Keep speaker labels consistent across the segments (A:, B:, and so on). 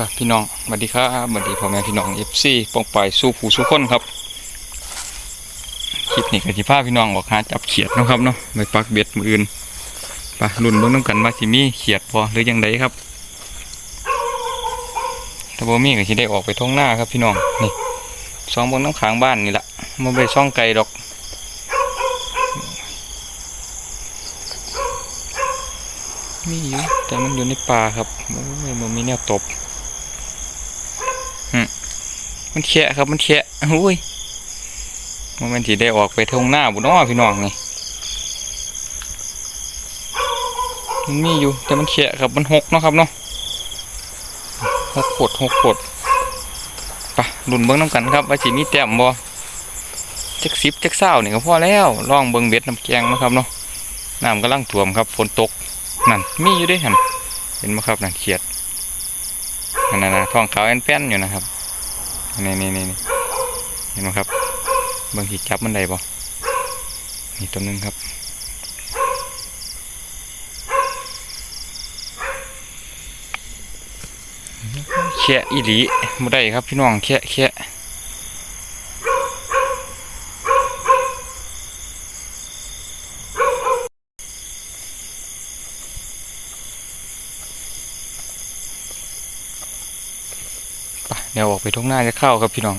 A: ปะพี่น้องสวัสดีครับสวัสดีพ่อแม่พี่น้องเอฟซีปองไปสู้ผู้สู้คนครับคลิปนี้ก็สิพาพี่น้องบอกหาจับเขียดนะครับเนาะไปปักเบ็ดมืออื่นไปรุ่นเบิ่งน้ำกันว่าสิมีเขียดพอหรือยังไงครับถ้าบ่มีก็สิได้ออกไปท้องหน้าครับพี่น้องนี่ซองเบิ่งน้ำขางบ้านนี่ละมันไปซ่องไกลดอกมีอยู่แต่มันอยู่ในป่าครับโอ้ยมันมีแนวตบ มันแฉะครับมันแฉะโอ้ยมันมันที่ได้ออกไปทงหน้าบุน้อพี่น้องนี่มันมีอยู่แต่มันแฉะครับมันหกเนาะครับเนาะหกขดหกขดไปะลุ่นเบิ้งน้ำกันครับว่าสิมีแต้มบ่จักสิบจักเศร้านี่ก็พอแล้วลองเบิ้งเบ็ดน้ำแกงนะครับเนาะน้ำกำลังท่วมครับฝนตกนั่นมีอยู่ด้วยหันเห็นไหมครับนั่นเขียดนั่นน่ะนะท้องขาวแอนแป้นอยู่นะครับ นี่นี่นี่นี่เห็นไหมครับบางทีจับมันได้บ่นี่ตัวนึงครับแค่อีหลีบ่ได้ครับพี่น้องแค่แค่ไปเดี๋ยวออกไปทุ่งหน้าจะเข้าครับพี่น้อง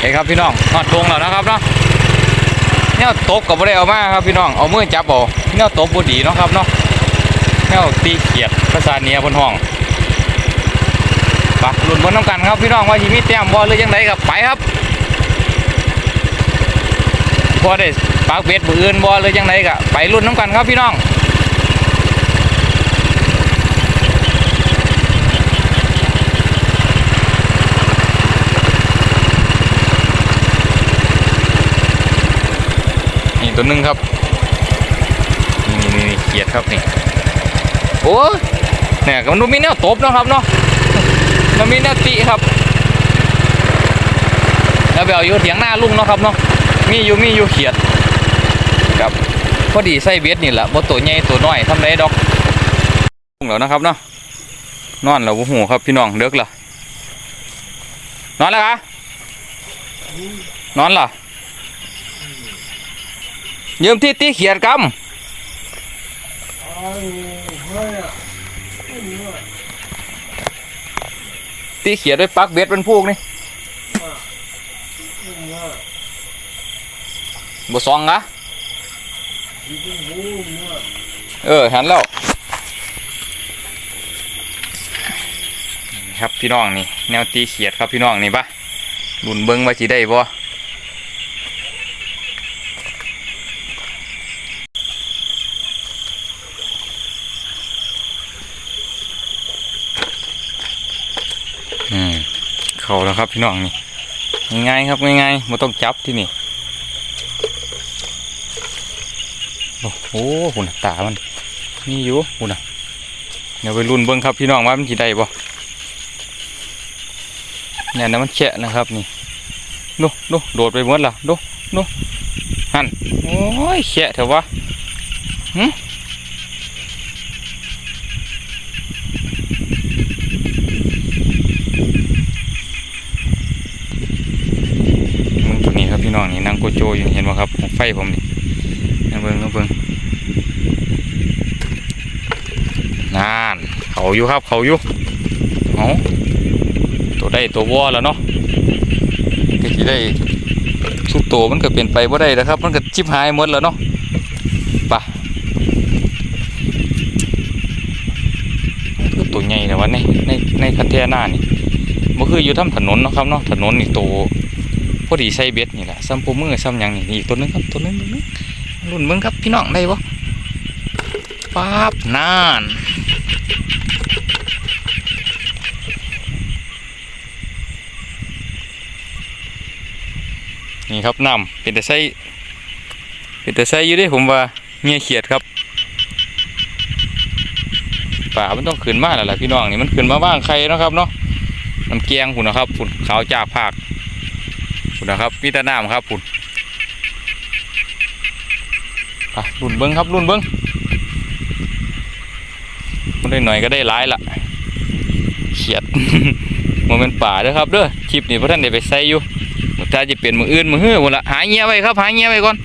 A: เฮ้ยครับพี่น้องนอดตรงแล้วนะครับเนาะเนี่ยตบกับบ่ได้เอามาครับพี่น้องเอามือจับเอาเนี่ยตบบ่ดีเนาะครับเนาะ เนี่ยตีเขียดภาษาเหนียบนห้องไปลุ้นบนน้ำกันครับพี่น้องว่าสิมีแต้มบ่หรือยังไงกับไปครับพอได้ปากเบ็ดมืออื่นบ่หรือยังไงกับไปลุ้นน้ำกันครับพี่น้องนี่ตัวหนึงครับนี่นี่นี่เขียดครับนี่ โอ้เนี่ยมันมีแนวตบนะครับเนาะมันมีแนวติครับแล้วไปเอาอยู่เถียงหน้าลุงเนาะครับเนาะมีอยู่มีอยู่เขียดครับพอดีใส่เบ็ดนี่แหละบ่ตัวใหญ่ตัวน้อยทำได้ดอกลุงแล้วนะครับเนาะนอนแล้วโอ้โหครับพี่น้องเด็กละนอนแล้วคะนอนเหรอยืมที่ตีเขียดกำ ตีเขียดด้วยปักเบ็ดเป็นพวกนี่บ่ซองนะเออหันแล้วนี่ครับพี่น้องนี่ แนวตีเขียดครับพี่น้องนี่ปะดุนเบิ้งว่าจีได้บ่ เขาแล้วครับพี่น้องนี่ง่ายๆครับง่ายๆไม่ต้องจับที่นี่ โอ้โหหุ่นตามันนี่อยู่หุ่นอะเดี๋ยวไปรุ่นเบิ้งครับพี่น้องว่ามันจีได้บ่เนี่ยนะมันแฉะนะครับนี่ดูดูโดดไปหมดละดูดูหันโอ้ยแฉะเถอะวะหึมึงตัวนี้ครับพี่น้องนี่นั่งโกโจอยู่เห็นไหม ครับไฟผมนี่นะเบิ้งนะเบิ้งนานเขาอยู่ครับเขาอยู่เอาตัวได้ตัววอแล้วเนาะก็สิได้สุดโตวมันก็เป็นไปบ่ได้แล้วครับ มันก็ชิบหายหมดแล้วเนาะไปะตัวใหญ่แต่ว่าในในในคันแท่หน้านี่บ่คืออยู่ทำถนนนะครับเนาะถนนนี่โต พอดีใส่เบ็ดนี่แหละซ้ำปูมือซ้ำยังนี่นี่ตัวนึงครับตัวนึงตัวนึงรุ่นเบิ่งครับพี่น้องได้บ่ป๊าบนานนี่ครับน้ำเป็นแต่ไส้เป็นแต่ไส้อยู่ด้ผมว่าเงียเขียดครับป่ามันต้องขึ้นมาแล้วล่ะพี่น้องนี่มันขึ้นมาบ้างใครนะครับเนาะน้ำเกียงพุ่นนะครับพุ่นขาวจากภา คพุ่นะครับมีแต่น้ำครับพุ่นไปรุ่นเบิ้งครับรุ่นเบิ้งมันได้หน่อยก็ได้หลายละเขียดมันเป็นป่าเด้อครับเด้อคลิปนี้พระท่านได้ไปใส่อยู่มันถ้าจะเปลี่ยนมืออื่นมือหื้อหมดละหายเงี้ยไว้ครับหายเงี้ยไว้ก่อน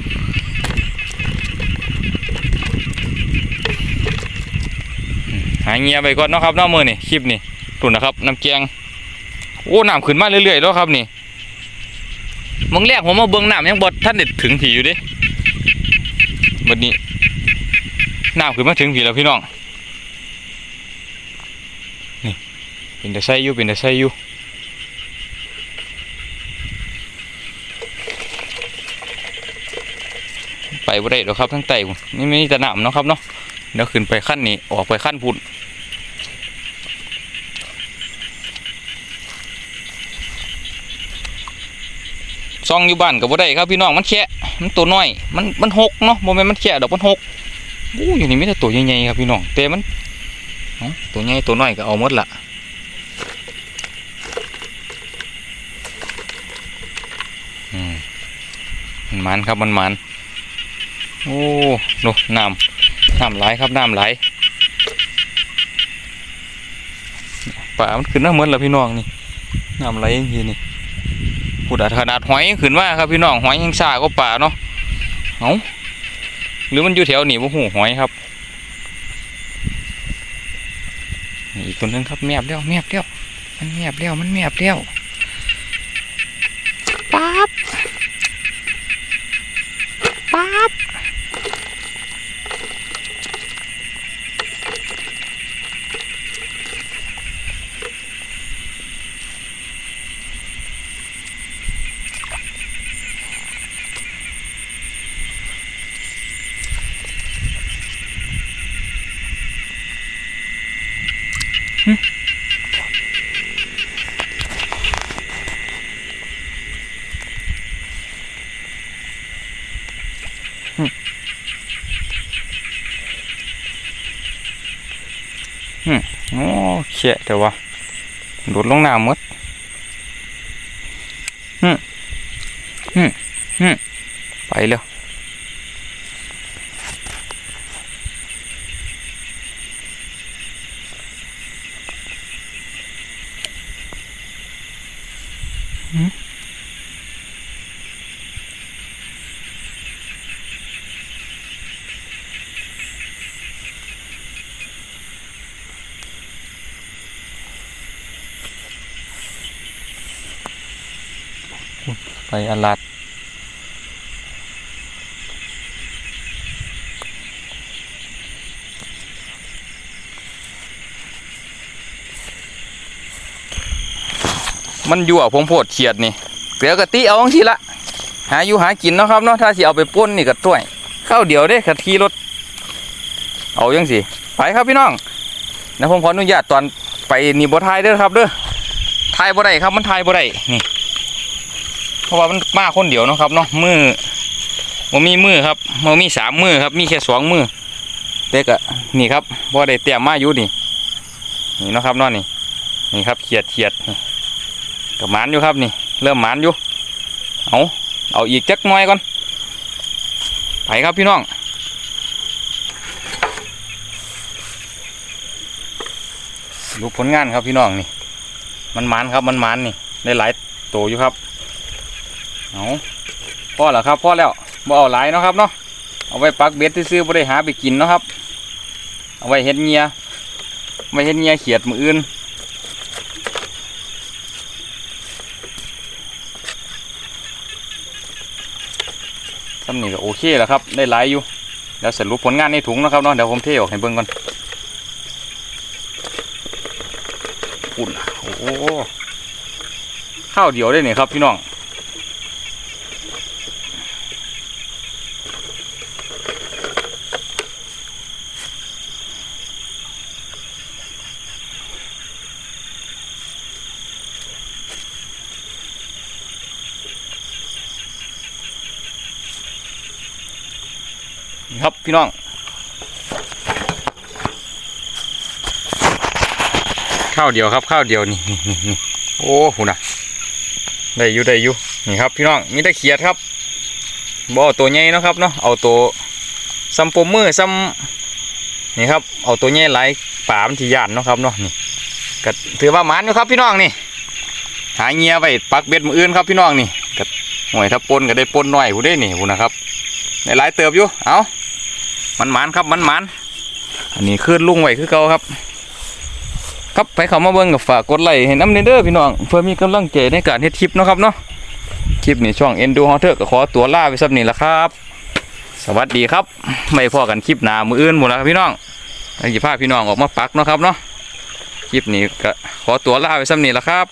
A: หายเงียไปก่อนเนาะครับเนอกมือนี่คลิปนี่ตุนนะครับน้ำเกียงโอ้น้ำขึ้นมาเรื่อยๆแล้วครับนี่ มึงแรกผมมาเบิ้องน้ำยังบดท่านเด็ดถึงผีอยู่ดิบัดนี้น้ำขึ้นมาถึงผีแล้วพี่น้องนี่เป็นแต่ไส้อยู่เป็นแต่ไส้อยู่ไปบ่ได้หรอกครับทั้งไต่นนี่ไม่มีแต่น้ำเนาะครับเนาะเดี๋ยวขึ้นไปขั้นนี้ออกไปขั้นพุ่น องอยู่บ้านกับบ่ได้ครับพี่น้องมันแค่มันตัวน้อย มันมันหกเนาะโมเมนมันแค่ดอกมันหกอู้อยู่นี่มีแต่ตัวใหญ่ๆครับพี่น้องแต่มันตัวใหญ่ตัวน้อยก็เอาหมดละอืมมันมันครับมันมันโอ้ดูน้ำน้ำไหลครับน้ำไหลป่ามันขึ้นมาเหมือนแล้วพี่น้องนี่น้ำไหลอย่างนี้นี่ พูดอาขนาดหอยยังขึ้นมาครับพี่น้องหอยยังซ่าก็ป่าเนาะเอาหรือมันอยู่แถวหนีบ่หูหอยครับนี่อีกตัวนึงครับแมบเลี้ยวแมบเลี้ยวมันแมบเลี้ยวมันแมบเลี้ยวปั๊บปั๊บ โอ้เชี่ยแต่ว่าโดดลงน้ำมดฮึมฮึมฮึมไปแล้วหึไปอลาดมันอยู่อะผมโพดเขียดนี่เกลือกะติเอาจังทีละ หาอยู่หากินเนาะครับเนาะถ้าสิเอาไปป่นนี่ก็ต้วยข้าวเดียวเด้ขัดขี่รถ เอายังสิไปครับพี่น้องนะผมขออนุญาตตอนไปนี่บ่ทายเด้อครับเด้อทายบ่ได้ครับมันทายบ่ได้นี่ ราะว่ามันมาคนเดียวเนาะครับเนาะมือมันมีมือครับมันมีสามมือครับ มีแค่สองมือเด็กอะนี่ครับพอได้เตรียมมาอยู่นี่นี่เนาะครับเนาะนี่นี่ครับเขียดเขียดนี่กับหมานอยู่ครับนี่ เริ่มหมานอยู่เอาเอาอีกจักน่อยก่อนไปครับพี่น้องดูผลงานครับพี่น้องนี่ มันหมานครับมันหมานนี่ได้หลายตัวอยู่ครับ เอาพอแล้วครับพอแล้วบ่เอาหลายเนาะครับเนาะเอาไว้ปักเบ็ดซื้อๆบ่ได้หาไปกินเนาะครับ เอาไว้เฮ็ดเงียไว้เฮ็ดเงียเขียดมืออื่นทำนี่ก็โอเคแล้วครับ ได้หลายอยู่แล้วสรุปผลงานในถุงนะครับเนาะเดี๋ยวผมเทออกให้เบิ่งก่อนอุ่นโอ้ข้าวเดียวได้เนี่ยครับพี่น้อง ครับพี่น้อง ข้าวเดียวครับข้าวเดียวนี่นี่นโอ้หุ่นะได้อยู่ได้อยู่นี่ครับพี่น้องมีแต่เขียดครับบ่อาตัวใหญ่นะครับเนาะเอาตัวซัมโปมมือซัมนี่ครับเอาตัวใหญ่หลายป่ามที่ยานนะครับเนาะนี่ก็ถือว่ามันอยู่ครับพี่น้องนี่ หาเงียไว้ปักเบ็ดมืออื่นครับพี่น้องนี่ก็หน่วยถ้าปนก็ได้ปนหน่อยหูได้นี่หูนะครับได้หลายเติบอยู่เอ้า มันหมันครับมันหมันอันนี้ขึ้นลุงไหวคือเก่าครับ ครับไปเขามาเบิ่งกับฝากกดไลค์ให้น้ำเนเด้อพี่น้องเพื่อมีกำลังใจในการเฮ็ดคลิปเนาะครับเนาะคลิปนี้ช่อง Endo Hunter ก็ขอตัวลาไปสักนี้ละครับ สวัสดีครับ ไม่พอกันคลิปหน้ามืออื่นหมดแล้วครับพี่น้องแล้วจะพาพี่น้องออกมาปักเนาะครับเนาะคลิปนี้ก็ขอตัวลาไปสักนี้ละครับ